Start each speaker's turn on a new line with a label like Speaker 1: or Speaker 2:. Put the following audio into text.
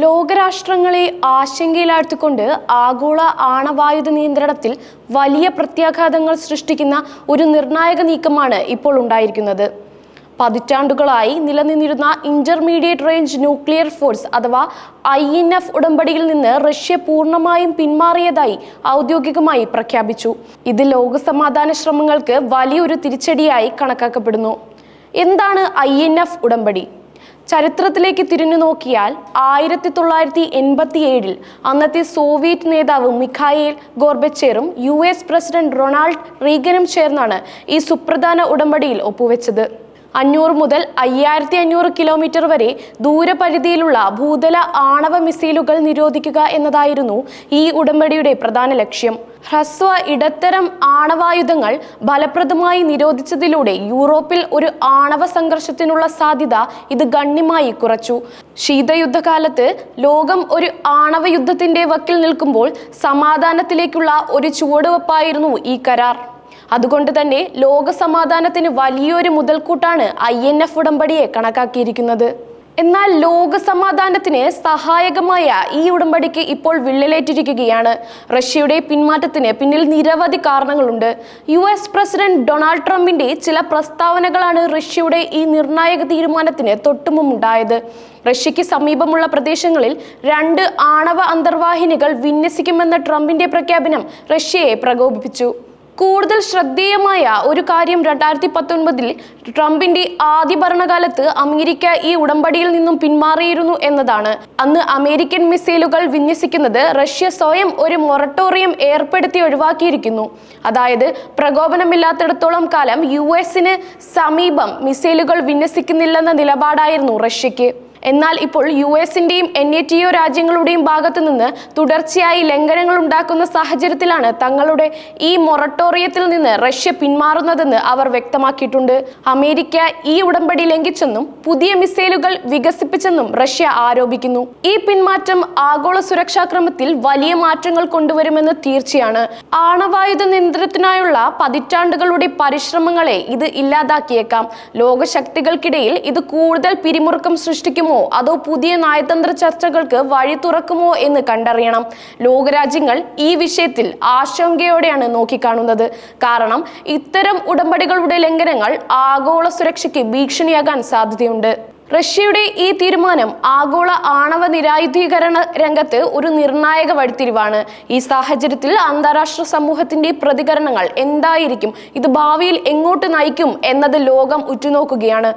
Speaker 1: ലോകരാഷ്ട്രങ്ങളെ ആശങ്കയിലാഴ്ത്തിക്കൊണ്ട് ആഗോള ആണവായുധ നിയന്ത്രണത്തിൽ വലിയ പ്രത്യാഘാതങ്ങൾ സൃഷ്ടിക്കുന്ന ഒരു നിർണായക നീക്കമാണ് ഇപ്പോൾ ഉണ്ടായിരിക്കുന്നത്. പതിറ്റാണ്ടുകളായി നിലനിന്നിരുന്ന ഇന്റർമീഡിയറ്റ് റേഞ്ച് ന്യൂക്ലിയർ ഫോഴ്സ് അഥവാ ഐ എൻ എഫ് ഉടമ്പടിയിൽ നിന്ന് റഷ്യ പൂർണമായും പിന്മാറിയതായി ഔദ്യോഗികമായി പ്രഖ്യാപിച്ചു. ഇത് ലോകസമാധാന ശ്രമങ്ങൾക്ക് വലിയൊരു തിരിച്ചടിയായി കണക്കാക്കപ്പെടുന്നു. എന്താണ് ഐ എൻ എഫ് ഉടമ്പടി? ചരിത്രത്തിലേക്ക് തിരിഞ്ഞു നോക്കിയാൽ ആയിരത്തി തൊള്ളായിരത്തി എൺപത്തി ഏഴിൽ അന്നത്തെ സോവിയറ്റ് നേതാവ് മിഖായേൽ ഗോർബച്ചേറും യു എസ് പ്രസിഡന്റ് റൊണാൾഡ് റീഗനും ചേർന്നാണ് ഈ സുപ്രധാന ഉടമ്പടിയിൽ ഒപ്പുവെച്ചത്. അഞ്ഞൂറ് മുതൽ അയ്യായിരത്തി അഞ്ഞൂറ് കിലോമീറ്റർ വരെ ദൂരപരിധിയിലുള്ള ഭൂതല ആണവ മിസൈലുകൾ നിരോധിക്കുക എന്നതായിരുന്നു ഈ ഉടമ്പടിയുടെ പ്രധാന ലക്ഷ്യം. ഹ്രസ്വ ഇടത്തരം ആണവായുധങ്ങൾ ഫലപ്രദമായി നിരോധിച്ചതിലൂടെ യൂറോപ്പിൽ ഒരു ആണവ സംഘർഷത്തിനുള്ള സാധ്യത ഇത് ഗണ്യമായി കുറച്ചു. ശീതയുദ്ധകാലത്ത് ലോകം ഒരു ആണവ യുദ്ധത്തിന്റെ വക്കിൽ നിൽക്കുമ്പോൾ സമാധാനത്തിലേക്കുള്ള ഒരു ചുവടുവെപ്പായിരുന്നു ഈ കരാർ. അതുകൊണ്ട് തന്നെ ലോകസമാധാനത്തിന് വലിയൊരു മുതൽക്കൂട്ടാണ് ഐ എൻ എഫ് ഉടമ്പടിയെ കണക്കാക്കിയിരിക്കുന്നത്. എന്നാൽ ലോക സമാധാനത്തിന് സഹായകമായ ഈ ഉടമ്പടിക്ക് ഇപ്പോൾ വിള്ളലേറ്റിരിക്കുകയാണ്. റഷ്യയുടെ പിന്മാറ്റത്തിന് പിന്നിൽ നിരവധി കാരണങ്ങളുണ്ട്. യു എസ് പ്രസിഡന്റ് ഡൊണാൾഡ് ട്രംപിന്റെ ചില പ്രസ്താവനകളാണ് റഷ്യയുടെ ഈ നിർണായക തീരുമാനത്തിന് തൊട്ടുമുമ്പുണ്ടായത് റഷ്യയ്ക്ക് സമീപമുള്ള പ്രദേശങ്ങളിൽ രണ്ട് ആണവ അന്തർവാഹിനികൾ വിന്യസിക്കുമെന്ന ട്രംപിന്റെ പ്രഖ്യാപനം റഷ്യയെ പ്രകോപിപ്പിച്ചു. കൂടുതൽ ശ്രദ്ധേയമായ ഒരു കാര്യം രണ്ടായിരത്തി പത്തൊൻപതിൽ ട്രംപിന്റെ ആദ്യ ഭരണകാലത്ത് അമേരിക്ക ഈ ഉടമ്പടിയിൽ നിന്നും പിന്മാറിയിരുന്നു എന്നതാണ്. അന്ന് അമേരിക്കൻ മിസൈലുകൾ വിന്യസിക്കുന്നത് റഷ്യ സ്വയം ഒരു മൊറട്ടോറിയം ഏർപ്പെടുത്തി ഒഴിവാക്കിയിരിക്കുന്നു. അതായത് പ്രകോപനമില്ലാത്തിടത്തോളം കാലം യു എസിന് സമീപം മിസൈലുകൾ വിന്യസിക്കുന്നില്ലെന്ന നിലപാടായിരുന്നു റഷ്യക്ക് എന്നാൽ ഇപ്പോൾ യു എസിന്റെയും എൻ എ ടി ഒ രാജ്യങ്ങളുടെയും ഭാഗത്തു നിന്ന് തുടർച്ചയായി ലംഘനങ്ങൾ ഉണ്ടാക്കുന്ന സാഹചര്യത്തിലാണ് തങ്ങളുടെ ഈ മൊറട്ടോറിയത്തിൽ നിന്ന് റഷ്യ പിന്മാറുന്നതെന്ന് അവർ വ്യക്തമാക്കിയിട്ടുണ്ട്. അമേരിക്ക ഈ ഉടമ്പടി ലംഘിച്ചെന്നും പുതിയ മിസൈലുകൾ വികസിപ്പിച്ചെന്നും റഷ്യ ആരോപിക്കുന്നു. ഈ പിന്മാറ്റം ആഗോള സുരക്ഷാ ക്രമത്തിൽ വലിയ മാറ്റങ്ങൾ കൊണ്ടുവരുമെന്ന് തീർച്ചയാണ്. ആണവായുധ നിയന്ത്രണത്തിനായുള്ള പതിറ്റാണ്ടുകളുടെ പരിശ്രമങ്ങളെ ഇത് ഇല്ലാതാക്കിയേക്കാം. ലോകശക്തികൾക്കിടയിൽ ഇത് കൂടുതൽ പിരിമുറുക്കം സൃഷ്ടിക്കുമോ അതോ പുതിയ നയതന്ത്ര ചർച്ചകൾക്ക് വഴി തുറക്കുമോ എന്ന് കണ്ടറിയണം. ലോകരാജ്യങ്ങൾ ഈ വിഷയത്തിൽ ആശങ്കയോടെയാണ് നോക്കിക്കാണുന്നത്. കാരണം ഇത്തരം ഉടമ്പടികളുടെ ലംഘനങ്ങൾ ആഗോള സുരക്ഷയ്ക്ക് ഭീഷണിയാകാൻ സാധ്യതയുണ്ട്. റഷ്യയുടെ ഈ തീരുമാനം ആഗോള ആണവ നിരായുധീകരണ രംഗത്ത് ഒരു നിർണായക വഴിത്തിരിവാണ്. ഈ സാഹചര്യത്തിൽ അന്താരാഷ്ട്ര സമൂഹത്തിന്റെ പ്രതികരണങ്ങൾ എന്തായിരിക്കും? ഇത് ഭാവിയിൽ എങ്ങോട്ട് നയിക്കും എന്നത് ലോകം ഉറ്റുനോക്കുകയാണ്.